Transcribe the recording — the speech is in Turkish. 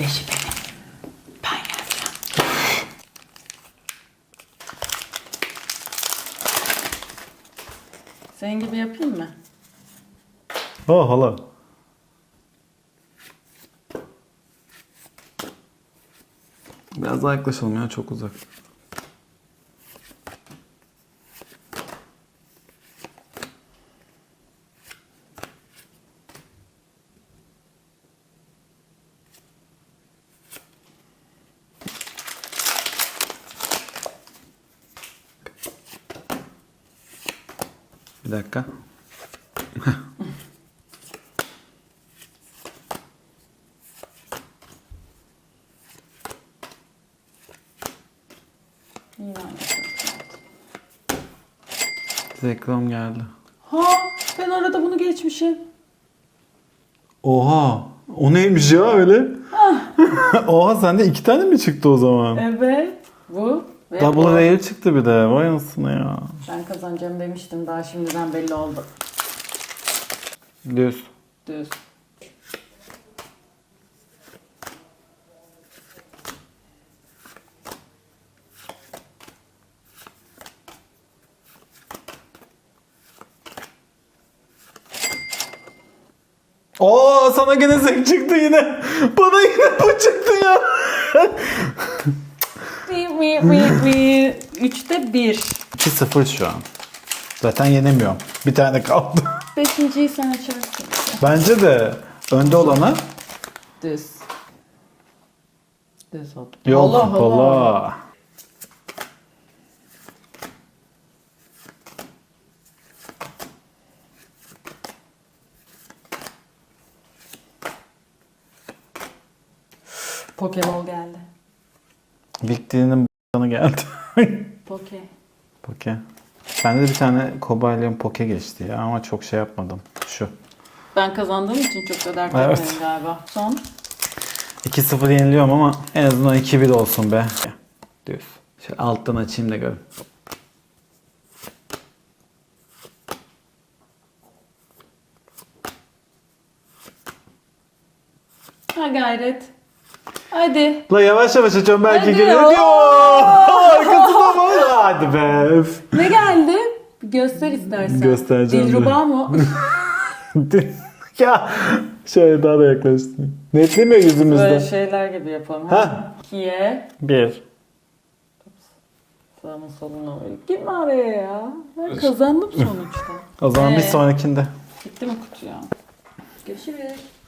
Beşi benim. Ben geleceğim. Senin gibi yapayım mı? Oh hala. Biraz daha yaklaşalım ya çok uzak. Bir dakika. Yine aynı. Reklam geldi. Ha ben arada bunu geçmişim. Oha! O neymiş ya öyle? Oha sende iki tane mi çıktı o zaman? Evet. Bu ve Double. Rare çıktı bir de. Vay anasını ya. Ben kazanacağım demiştim. Daha şimdiden belli oldu. Düz. Düz. Oo sana gene zek çıktı yine. Bana yine bu çıktı ya. Mi mi mi. Üçte bir. 2-0 şu an. Zaten yenemiyorum. Bir tane kaldı. Beşinciyi sen açarsın. Bence de önde olana Düz. Düz oldu. yok. Allah Allah. Allah. Pokeball geldi. Vikti'nin b***anı geldi. Poke. Poke. Bende de bir tane Kobalyon Poke geçti ya ama çok şey yapmadım. Şu. Ben kazandığım için çok da dert Evet. etmedim galiba. Son. 2-0 yeniliyorum ama en azından 2-1 olsun be. Düz. Şöyle alttan açayım da görün. Ha gayret. Hadi. La yavaş yavaş açıyorum belki Hadi geliyor. ya. Yok. Arkasında mı? Hadi be. Öf. Ne geldi? Bir Göster istersen. Göstereceğim. Dilruba mı? ya şöyle daha da yaklaştım. Netlemiyor yüzümüzde. Böyle şeyler gibi yapalım. Ha. İkiye. Bir. Sağına soluna böyle. Girme araya ya. Ben kazandım sonuçta. O zaman bir Ee? sonrakinde. Gitti mi kutu ya? Görüşürüz.